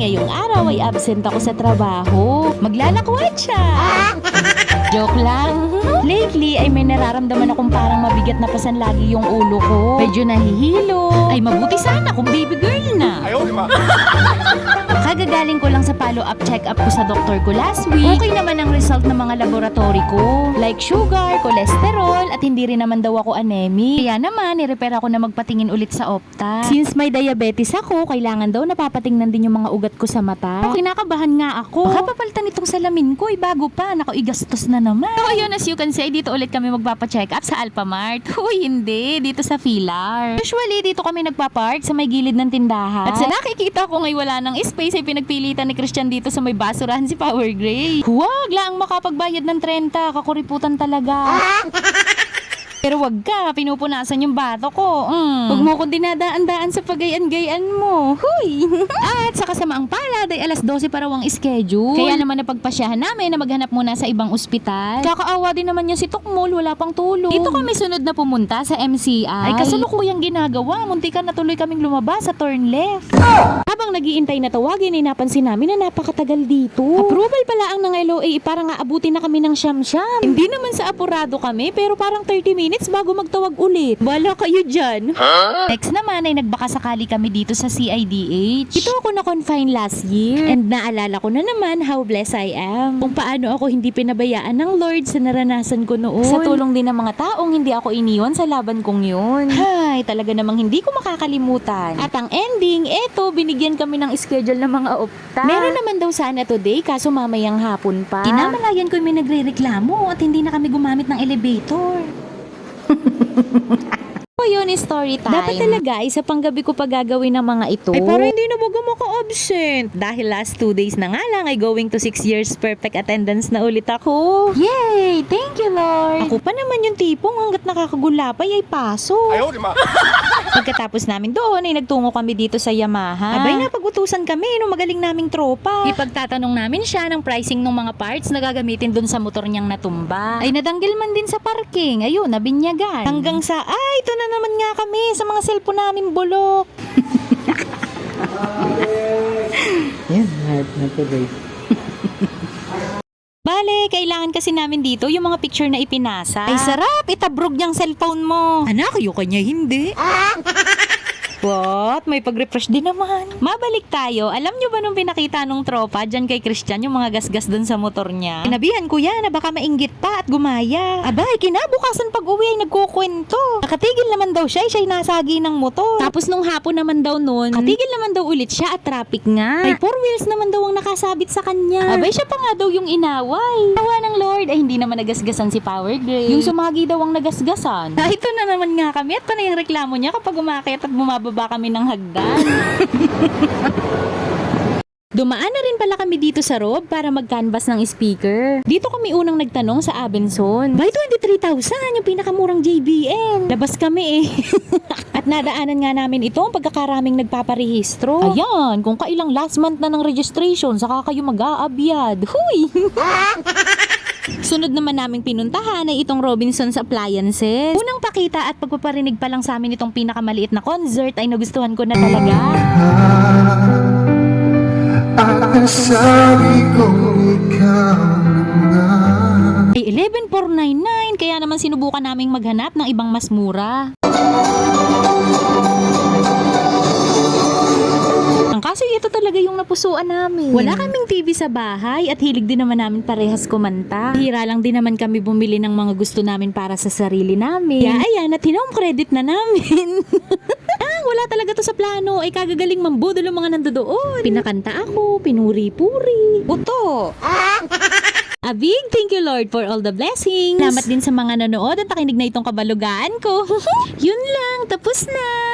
ngayong araw ay absent ako sa trabaho. Maglalakwatsa! Joke lang. Lately ay may nararamdaman akong parang mabigat na pasan lagi yung ulo ko. Medyo nahihilo. Ay mabuti sana kung baby girl na. Ayaw, di ba? Kagagaling ko lang sa follow-up check-up ko sa doktor ko last week. Okay naman ang result ng mga laboratory ko. Like sugar, cholesterol, at hindi rin naman daw ako anemic. Kaya naman, nirepair ako na magpatingin ulit sa opta. Since may diabetes ako, kailangan daw napapatingnan din yung mga ugat ko sa mata. Pero kinakabahan nga ako. Baka papalitan itong salamin ko, ay bago pa. Naku, igastos na naman. So ayun, as you can see, dito ulit kami magpapacheck up sa Alphamart. Uy, hindi. Dito sa Filar. Usually, dito kami nagpapark sa may gilid ng tindahan. At sa nakikita ko ngay wala ng space ay pinagpilitan ni Christian dito sa may basurahan si Power Gray. Huwag lang makapagbayad ng 30, kakuriputan talaga. Pero wag ka, pinupunasan yung bato ko. Mm. Huwag mo ko dinadaan-daan sa pagayan-gayan mo. Huy! At sa kasamaang palad ay alas 12 para ang schedule. Kaya naman napagpasyahan namin na maghanap muna sa ibang ospital. Kakaawa din naman niya si Tukmol, wala pang tulong. Dito kami sunod na pumunta sa MCI. Ay kasalukuyang ginagawa, muntikan na tuloy kaming lumabas sa turn left. Habang nagiintay na tawagin ay napansin namin na napakatagal dito. Approval pala ang ng LOA, parang aabutin na kami ng siyam-siyam. Hindi naman sa apurado kami, pero parang 30 minutes bago magtawag ulit. Bala kayo dyan. Next naman ay nagbaka sakali kami dito sa CIDH. Ito ako na-confine last year. And naalala ko na naman how blessed I am. Kung paano ako hindi pinabayaan ng Lord sa naranasan ko noon. Sa tulong din ng mga taong hindi ako iniwan sa laban kong yun. Hay, talaga namang hindi ko makakalimutan. At ang ending, eto, binigyan kami ng schedule ng mga opta. Meron naman daw sana today, kaso mamayang hapon pa. Kinamalayan ko yung may nagre-reklamo at hindi na kami gumamit ng elevator. po yun, story time. Dapat talaga, isa pang gabi ko pa gagawin ng mga ito. Ay, para hindi na wag mo ka-absent. Dahil last two days na nga lang ay going to six years perfect attendance na ulit ako. Yay! Thank you, Lord! Ako pa naman yung tipong hanggat nakakagulapay ay paso. Ayaw, di. Pagkatapos namin doon ay nagtungo kami dito sa Yamaha. Abay napag-utusan kami nung magaling naming tropa. Ipagtatanong namin siya ng pricing ng mga parts na gagamitin doon sa motor niyang natumba. Ay nadanggil man din sa parking. Ayun, nabinyagan. Hanggang sa, ay, ito na naman nga kami sa mga cellphone namin bulok. Yan, lahat na tuloy. Bale, kailangan kasi namin dito yung mga picture na ipinasa. Ay sarap, itabrog niyang cellphone mo. Anak, yung kanya hindi. What? May pag-refresh din naman. Mabalik tayo. Alam niyo ba nung pinakita nung tropa dyan kay Christian yung mga gasgas dun sa motor niya? Sinabihan ko yan na baka mainggit pa at gumaya. Abay, kinabukasan pag uwi ay nagkukwento. Nakatigil naman daw siya, siya'y nasagi ng motor. Tapos nung hapon naman daw nun, katigil naman daw ulit siya at traffic nga. Ay, four wheels naman daw ang nakasabit sa kanya. Abay, siya pa nga daw yung inaway. Tawa ng Lord, ay hindi naman nagasgasan si Power Gray. Yung sumagi daw ang nagasgasan. Ah, ito na naman nga kami at panay ang reklamo niya kapag umakit at bumababa kami ng hagdan. Dumaan na rin pala kami dito sa Rob para mag-canvas ng speaker. Dito kami unang nagtanong sa Abenson. By 23,000, yung pinakamurang JBL. Labas kami eh. At nadaanan nga namin ito ang pagkakaraming nagpaparehistro. Ayan, kung kailang last month na ng registration, saka kayo mag-aabyad. Huy! Sunod naman naming pinuntahan ay itong Robinson's Appliances. Unang pakita at pagpaparinig pa lang sa amin itong pinakamaliit na concert ay nagustuhan ko na talaga. Ang sabi ko ikaw na Ay 11,499 kaya naman sinubukan naming maghanap ng ibang mas mura. Ang kaso ito talaga yung napusuan namin. Wala kaming TV sa bahay at hilig din naman namin parehas kumanta. Hira lang din naman kami bumili ng mga gusto namin para sa sarili namin. Kaya ayan, at hinome credit na namin. ah, wala talaga to sa plano. Ay kagagaling mambudol ang mga nandoon. Pinakanta ako, pinuri-puri. Buto. A big thank you Lord for all the blessings. Salamat din sa mga nanood at nakinig na itong kabalugaan ko. Yun lang, tapos na.